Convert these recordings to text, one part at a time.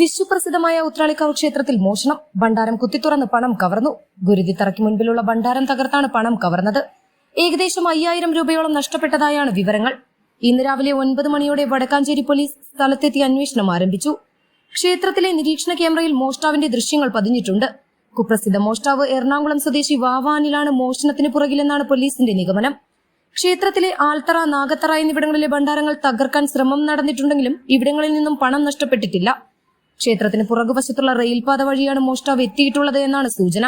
വിശ്വപ്രസിദ്ധമായ ഉത്രാളിക്കാവ് ക്ഷേത്രത്തിൽ മോഷണം. ഭണ്ഡാരം കുത്തിത്തുറന്ന് പണം കവർന്നു. ഗുരുതിത്തറയ്ക്ക് മുൻപിലുള്ള ഭണ്ഡാരം തകർത്താണ് പണം കവർന്നത്. ഏകദേശം അയ്യായിരം രൂപയോളം നഷ്ടപ്പെട്ടതായാണ് വിവരങ്ങൾ. ഇന്ന് രാവിലെ ഒൻപത് മണിയോടെ വടക്കാഞ്ചേരി പോലീസ് സ്ഥലത്തെത്തി അന്വേഷണം ആരംഭിച്ചു. ക്ഷേത്രത്തിലെ നിരീക്ഷണ ക്യാമറയിൽ മോഷ്ടാവിന്റെ ദൃശ്യങ്ങൾ പതിഞ്ഞിട്ടുണ്ട്. കുപ്രസിദ്ധ മോഷ്ടാവ് എറണാകുളം സ്വദേശി വാവാനിലാണ് മോഷണത്തിന് പുറകിലെന്നാണ് പോലീസിന്റെ നിഗമനം. ക്ഷേത്രത്തിലെ ആൽത്തറ നാഗത്തറ എന്നിവിടങ്ങളിലെ ഭണ്ഡാരങ്ങൾ തകർക്കാൻ ശ്രമം നടന്നിട്ടുണ്ടെങ്കിലും ഇവിടങ്ങളിൽ നിന്നും പണം നഷ്ടപ്പെട്ടിട്ടില്ല. ക്ഷേത്രത്തിന് പുറകുവശത്തുള്ള റെയിൽപാത വഴിയാണ് മോഷ്ടാവ് എത്തിയിട്ടുള്ളത് എന്നാണ് സൂചന.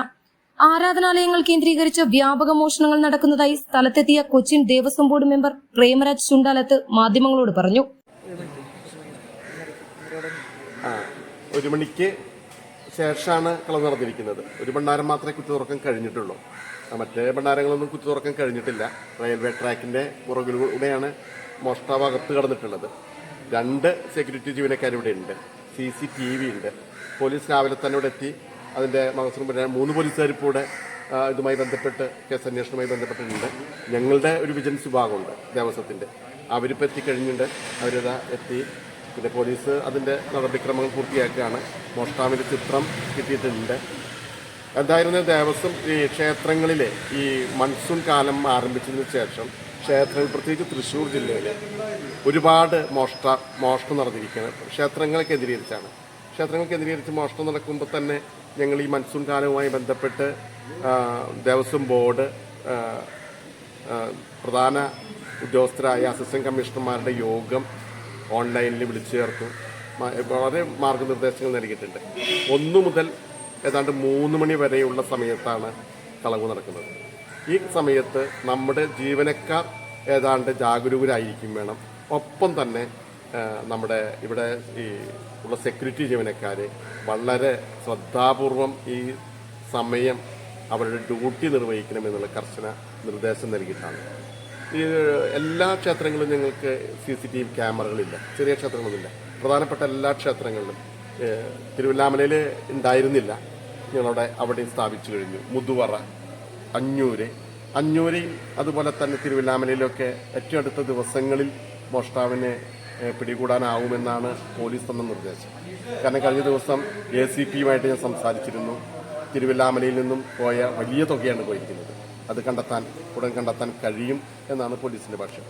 ആരാധനാലയങ്ങൾ കേന്ദ്രീകരിച്ച് വ്യാപക മോഷണങ്ങൾ നടക്കുന്നതായി സ്ഥലത്തെത്തിയ കൊച്ചിൻ ദേവസ്വം ബോർഡ് മെമ്പർ പ്രേമരാജ് ചുണ്ടാലത്ത് മാധ്യമങ്ങളോട് പറഞ്ഞു. ഒരു മണിക്ക് ശേഷമാണ് കളവ് നടന്നിരിക്കുന്നത്. ഒരു ഭണ്ഡാരം മാത്രമേ കുത്തി തുറക്കാൻ കഴിഞ്ഞിട്ടുള്ളൂ മറ്റേ ഭണ്ഡാരങ്ങളൊന്നും കുത്തി തുറക്കാൻ കഴിഞ്ഞിട്ടില്ല. റെയിൽവേ ട്രാക്കിന്റെ പുറകിലൂടെയാണ് മോഷ്ടാവ് അകത്ത് കടന്നിട്ടുള്ളത്. രണ്ട് സെക്യൂരിറ്റി ജീവനക്കാരിവിടെ ഉണ്ട്. സി സി ടി വി ഉണ്ട്. പോലീസ് രാവിലെ തന്നെ ഇവിടെ എത്തി. അതിന്റെ മഹസൂർ മൂന്ന് പോലീസുകാർ ഇപ്പോൾ ഇവിടെ ഇതുമായി ബന്ധപ്പെട്ട് കേസ് അന്വേഷണവുമായി ബന്ധപ്പെട്ടിട്ടുണ്ട്. ഞങ്ങളുടെ ഒരു വിജിലൻസ് വിഭാഗമുണ്ട് ദേവസ്വത്തിന്റെ അവരിപ്പോൾ എത്തിക്കഴിഞ്ഞിട്ടുണ്ട്. അവരിതാ എത്തി. പിന്നെ പോലീസ് അതിന്റെ നടപടിക്രമങ്ങൾ പൂർത്തിയാക്കുകയാണ്. മോഷ്ടാവിന്റെ ചിത്രം കിട്ടിയിട്ടുണ്ട്. എന്തായിരുന്നു ദേവസ്വം ഈ ക്ഷേത്രങ്ങളിലെ ഈ മൺസൂൺ കാലം ആരംഭിച്ചതിന് ശേഷം ക്ഷേത്രങ്ങൾ പ്രത്യേകിച്ച് തൃശ്ശൂർ ജില്ലയിൽ ഒരുപാട് മോഷ്ട മോഷണം നടന്നിരിക്കുന്നത് ക്ഷേത്രങ്ങളെ കേന്ദ്രീകരിച്ചാണ്. ക്ഷേത്രങ്ങൾ കേന്ദ്രീകരിച്ച് മോഷണം നടക്കുമ്പോൾ തന്നെ ഞങ്ങൾ ഈ മൺസൂൺ കാലവുമായി ബന്ധപ്പെട്ട് ദേവസ്വം ബോർഡ് പ്രധാന ഉദ്യോഗസ്ഥരായ അസിസ്റ്റന്റ് കമ്മീഷണർമാരുടെ യോഗം ഓൺലൈനിൽ വിളിച്ചു ചേർത്തു. വളരെ മാർഗനിർദ്ദേശങ്ങൾ നൽകിയിട്ടുണ്ട്. ഒന്നു മുതൽ ഏതാണ്ട് മൂന്ന് മണി വരെയുള്ള സമയത്താണ് കളവ് നടക്കുന്നത്. ഈ സമയത്ത് നമ്മുടെ ജീവനക്കാർ ഏതാണ്ട് ജാഗരൂകരായിരിക്കും വേണം. ഒപ്പം തന്നെ നമ്മുടെ ഇവിടെ ഈ ഉള്ള സെക്യൂരിറ്റി ജീവനക്കാർ വളരെ ശ്രദ്ധാപൂർവം ഈ സമയം അവരുടെ ഡ്യൂട്ടി നിർവഹിക്കണമെന്നുള്ള കർശന നിർദ്ദേശം നൽകിയിട്ടാണ്. ഈ എല്ലാ ക്ഷേത്രങ്ങളും ഞങ്ങൾക്ക് സി സി ടി വി ക്യാമറകളില്ല. ചെറിയ ക്ഷേത്രങ്ങളൊന്നുമില്ല. പ്രധാനപ്പെട്ട എല്ലാ ക്ഷേത്രങ്ങളിലും തിരുവല്ലാമലയിൽ ഉണ്ടായിരുന്നില്ല. ഞങ്ങളവിടെ അവിടെ സ്ഥാപിച്ചു കഴിഞ്ഞു. മുതുവറ. അഞ്ഞൂര്. അഞ്ഞൂര് അതുപോലെ തന്നെ തിരുവല്ലാമലയിലൊക്കെ ഏറ്റവും അടുത്ത ദിവസങ്ങളിൽ മോഷ്ടാവിനെ പിടികൂടാനാവുമെന്നാണ് പോലീസ് തന്ന നിർദ്ദേശം. കാരണം കഴിഞ്ഞ ദിവസം എ സി പിയുമായിട്ട് ഞാൻ സംസാരിച്ചിരുന്നു. തിരുവല്ലാമലയിൽ നിന്നും പോയ വലിയ തുകയാണ് പോയിരിക്കുന്നത്. അത് കണ്ടെത്താൻ ഉടൻ കണ്ടെത്താൻ കഴിയും എന്നാണ് പോലീസിന്റെ പക്ഷം